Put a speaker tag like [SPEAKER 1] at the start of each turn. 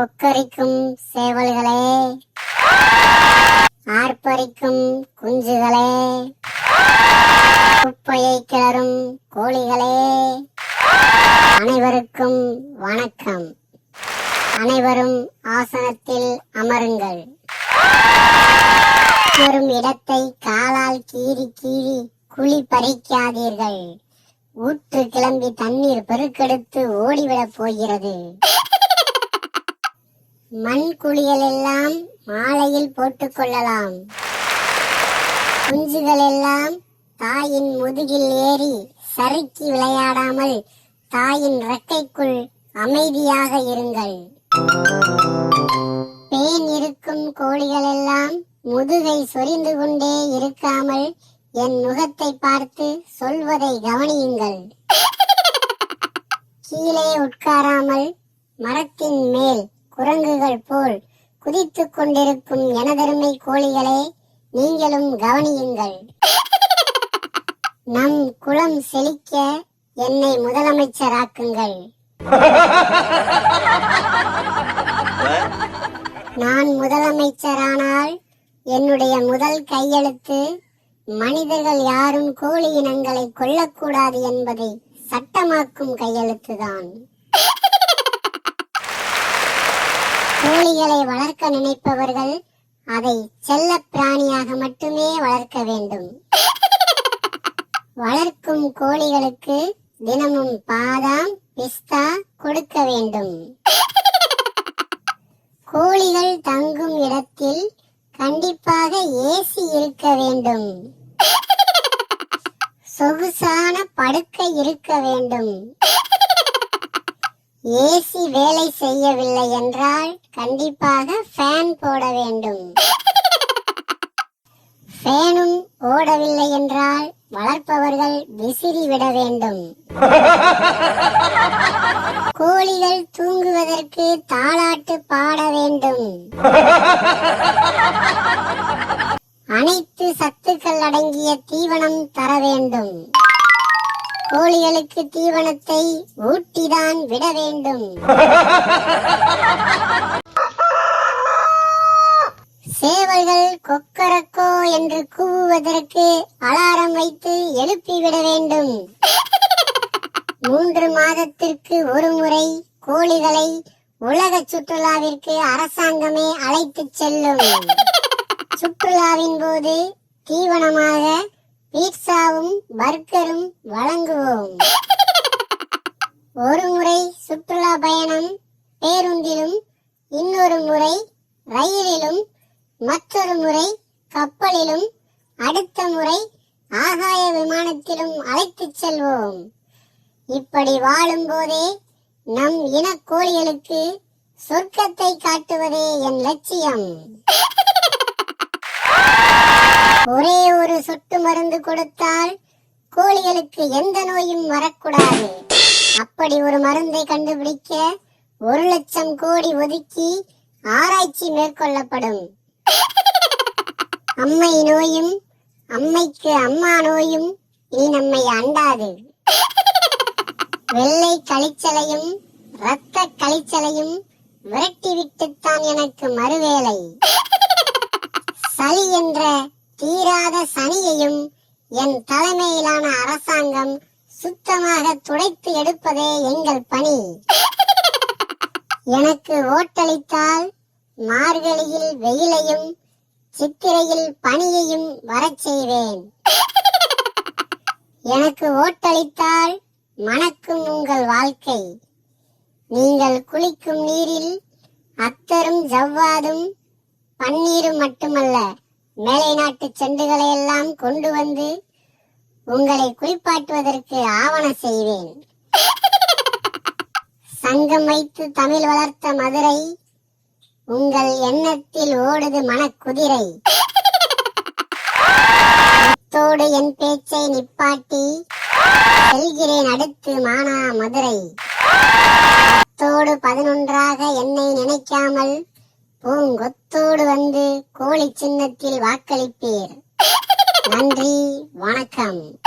[SPEAKER 1] கொக்கரிக்கும் சேவல்களே. ஆர்ப்பரிக்கும் குஞ்சுகளே. குப்பையை கிளறும் கோழிகளே. அனைவருக்கும் வணக்கம். அனைவரும் ஆசனத்தில் அமருங்கள். வரும் இடத்தை காலால் கீறி கீறி குழி பறிக்காதீர்கள். ஊற்று கிளம்பி தண்ணீர் பெருக்கெடுத்து ஓடிவிடப் போகிறது. மண் குழிகள் எல்லாம் மாலையில் போட்டுக் கொள்ளலாம். குஞ்சுகள் எல்லாம் தாயின் முதுகில் ஏறி சறுக்கி விளையாடாமல் தாயின் ரெக்கைக்குள் அமைதியாக இருங்கள். பேன் இருக்கும் கோழிகள் எல்லாம் முதுகை சொரிந்து கொண்டே இருக்காமல் என் முகத்தை பார்த்து சொல்வதை கவனியுங்கள். கீழே உட்காராமல் மரத்தின் மேல் குரங்குகள் போல் குதித்துக் கொண்டிருக்கும் எனதருமை கோழிகளே நீங்களும் கவனியுங்கள். நம் குளம் செழிக்க என்னை முதலமைச்சராக்குங்கள் நான் முதலமைச்சரானால் என்னுடைய முதல் கையெழுத்து மனிதர்கள் யாரும் கோழி இனங்களை கொல்லக்கூடாது என்பதை சட்டமாக்கும் கையெழுத்துதான். கோழிகளை வளர்க்க நினைப்பவர்கள் அதை செல்ல பிராணியாக மட்டுமே வளர்க்க வேண்டும். வளர்க்கும் கோழிகளுக்கு தினமும் பாதாம் பிஸ்தா கொடுக்க வேண்டும். கோழிகள் தங்கும் இடத்தில் கண்டிப்பாக ஏசி இருக்க வேண்டும். சொகுசான படுக்கை இருக்க வேண்டும். ஏசி வேலை செய்யவில்லை என்றால் கண்டிப்பாக ஃபேன் போட வேண்டும். ஃபேனும் ஓடவில்லை என்றால் வளர்ப்பவர்கள் விசிறி விட வேண்டும். கோழிகள் தூங்குவதற்கு தாளாட்டு பாட வேண்டும். அனைத்து சத்துக்கள் அடங்கிய தீவனம் தர வேண்டும். கோழிகளுக்கு தீவனத்தை ஊட்டிதான் விட வேண்டும். சேவல்கள் கொக்கரக்கோ என்று கூவுவதற்கு அலாரம் வைத்து எழுப்பிவிட வேண்டும். மூன்று மாதத்திற்கு ஒரு முறை கோழிகளை உலக சுற்றுலாவிற்கு அரசாங்கமே அழைத்துச் செல்லும். சுற்றுலாவின் போது தீவனமாக பீட்சாவும் பர்கரும் வழங்குவோம். ஒரு முறை சுற்றுலா பயணம் பேருந்திலும் இன்னொரு முறை ரயிலிலும் மற்றொரு முறை கப்பலிலும் அடுத்த முறை ஆகாய விமானத்திலும் அழைத்துச் செல்வோம். இப்படி வாழும்போதே நம் இனக்கோழிகளுக்கு சொர்க்கத்தை காட்டுவதே என் லட்சியம். ஒரே ஒரு சொட்டு மருந்து கொடுத்தால் கோழிகளுக்கு எந்த நோயும் வரக்கூடாது. அப்படி ஒரு மருந்தை கண்டுபிடிக்க ஒரு லட்சம் கோடி ஒதுக்கி ஆராய்ச்சி மேற்கொள்ளப்படும். அம்மை நோயும் அம்மைக்கு அம்மா நோயும் இனி நம்மை அண்டாது. வெள்ளை கழிச்சலையும் இரத்த கழிச்சலையும் விரட்டிவிட்டுத்தான் எனக்கு மறுவேளை. சனியையும் என் தலைமையிலான அரசாங்கம் சுத்தமாக துடைத்து எடுப்பதே எங்கள் பணி. எனக்கு ஓட்டளித்தால் மார்கழியில் வெயிலையும் சித்திரையில் பனியையும் வரச் செய்வேன். எனக்கு ஓட்டளித்தால் மணக்கும் உங்கள் வாழ்க்கை. நீங்கள் குளிக்கும் நீரில் அத்தரும் ஜவ்வாதும் பன்னீரும் மட்டுமல்ல. மேலை நாட்டு செண்டுகளை எல்லாம் கொண்டு வந்து உங்களை குளிப்பாட்டுவதற்கு ஆவண செய்வேன். சங்கம் வைத்து தமிழ் வளர்த்த மதுரை உங்கள் எண்ணத்தில் ஓடுது மனக்குதிரை. அத்தோடு என் பேச்சை நிப்பாட்டி செல்கிறேன் அடுத்து மானா மதுரை. அத்தோடு பதினொன்றாக என்னை நினைக்காமல் பூங்கொத்தோடு வந்து கோழி சின்னத்தில் வாக்களிப்பீர். நன்றி வணக்கம்.